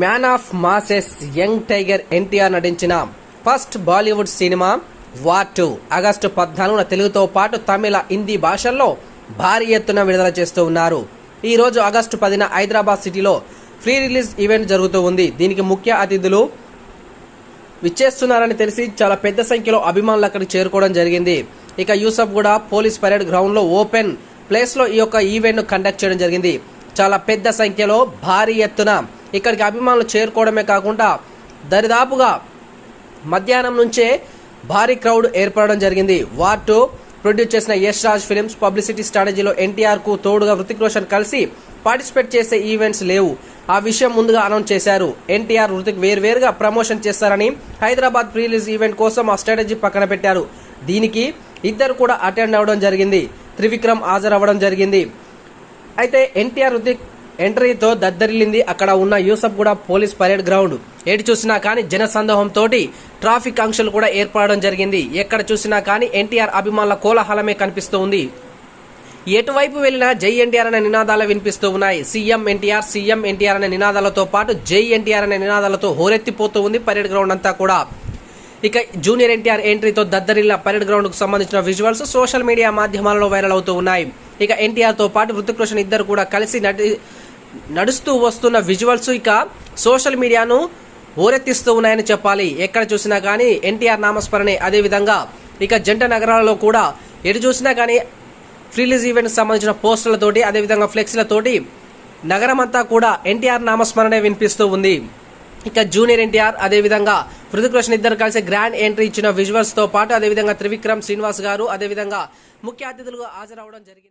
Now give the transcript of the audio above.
Man of masses young tiger NTR నటించిన first Bollywood cinema war two. August పద్నాలుగున తెలుగుతో పాటు తమిళ హిందీ భాషల్లో భారీ ఎత్తున విడుదల చేస్తూ ఉన్నారు. ఈరోజు ఆగస్టు పదిన హైదరాబాద్ సిటీలో ఫ్రీ రిలీజ్ ఈవెంట్ జరుగుతూ ఉంది. దీనికి ముఖ్య అతిథులు విచ్చేస్తున్నారని తెలిసి చాలా పెద్ద సంఖ్యలో అభిమానులు అక్కడికి చేరుకోవడం జరిగింది. ఇక యూసఫ్ కూడా పోలీస్ పరేడ్ గ్రౌండ్లో ఓపెన్ ప్లేస్లో ఈ యొక్క ఈవెంట్ను కండక్ట్ చేయడం జరిగింది. చాలా పెద్ద సంఖ్యలో భారీ ఎత్తున ఇక్కడికి అభిమానులు చేరుకోవడమే కాకుండా దరిదాపుగా మధ్యాహ్నం నుంచే భారీ క్రౌడ్ ఏర్పడడం జరిగింది. వార్ టూ ప్రొడ్యూస్ చేసిన యష్ రాజ్ ఫిలిమ్స్ పబ్లిసిటీ స్ట్రాటజీలో ఎన్టీఆర్కు తోడుగా హృతిక్ రోషన్ కలిసి పార్టిసిపేట్ చేసే ఈవెంట్స్ లేవు. ఆ విషయం ముందుగా అనౌన్స్ చేశారు. ఎన్టీఆర్ హృతిక్ వేర్వేరుగా ప్రమోషన్ చేస్తారని హైదరాబాద్ ప్రీ రిలీజ్ ఈవెంట్ కోసం ఆ స్ట్రాటజీ పక్కన పెట్టారు. దీనికి ఇద్దరు కూడా అటెండ్ అవ్వడం జరిగింది. త్రివిక్రమ్ హాజరవ్వడం జరిగింది. అయితే ఎన్టీఆర్ హృతిక్ ఎంట్రీతో దద్దరిల్లింది. అక్కడ ఉన్న యూసఫ్ కూడా పోలీస్ పరేడ్ గ్రౌండ్. ఏటి చూసినా కానీ జన సందోహంతో ట్రాఫిక్ ఆంక్షలు కూడా ఏర్పడడం జరిగింది. ఎక్కడ చూసినా కానీ ఎన్టీఆర్ అభిమానుల కోలాహలమే కనిపిస్తూ ఉంది. ఎటువైపు వెళ్ళినా జై ఎన్టీఆర్ అనే నినాదాలు వినిపిస్తూ ఉన్నాయి. సీఎం ఎన్టీఆర్ సీఎం ఎన్టీఆర్ అనే నినాదాలతో పాటు జై ఎన్టీఆర్ అనే నినాదాలతో హోరెత్తిపోతూ ఉంది పరేడ్ గ్రౌండ్ అంతా కూడా. ఇక జూనియర్ ఎన్టీఆర్ ఎంట్రీతో దద్దరిల్ల పరేడ్ గ్రౌండ్కు సంబంధించిన విజువల్స్ సోషల్ మీడియా మాధ్యమాలలో వైరల్ అవుతూ ఉన్నాయి. ఇక ఎన్టీఆర్తో పాటు హృతిక్ రోషన్ ఇద్దరు కూడా కలిసి నటి నడుస్తూ వస్తున్న విజువల్స్ ఇక సోషల్ మీడియాను ఓరెత్తిస్తూ ఉన్నాయని చెప్పాలి. ఎక్కడ చూసినా కానీ ఎన్టీఆర్ నామస్మరణే అదేవిధంగా ఇక జంట నగరాలలో కూడా ఎటు చూసినా కానీ రిలీజ్ ఈవెంట్కి సంబంధించిన పోస్టర్లతోటి అదేవిధంగా ఫ్లెక్స్లతోటి నగరం అంతా కూడా ఎన్టీఆర్ నామస్మరణే వినిపిస్తూ ఉంది. ఇక జూనియర్ ఎన్టీఆర్ అదేవిధంగా హృతిక్ రోషన్ ఇద్దరు కలిసి గ్రాండ్ ఎంట్రీ ఇచ్చిన విజువల్స్తో పాటు అదేవిధంగా త్రివిక్రమ్ శ్రీనివాస్ గారు అదేవిధంగా ముఖ్య అతిథులుగా హాజరవడం జరిగింది.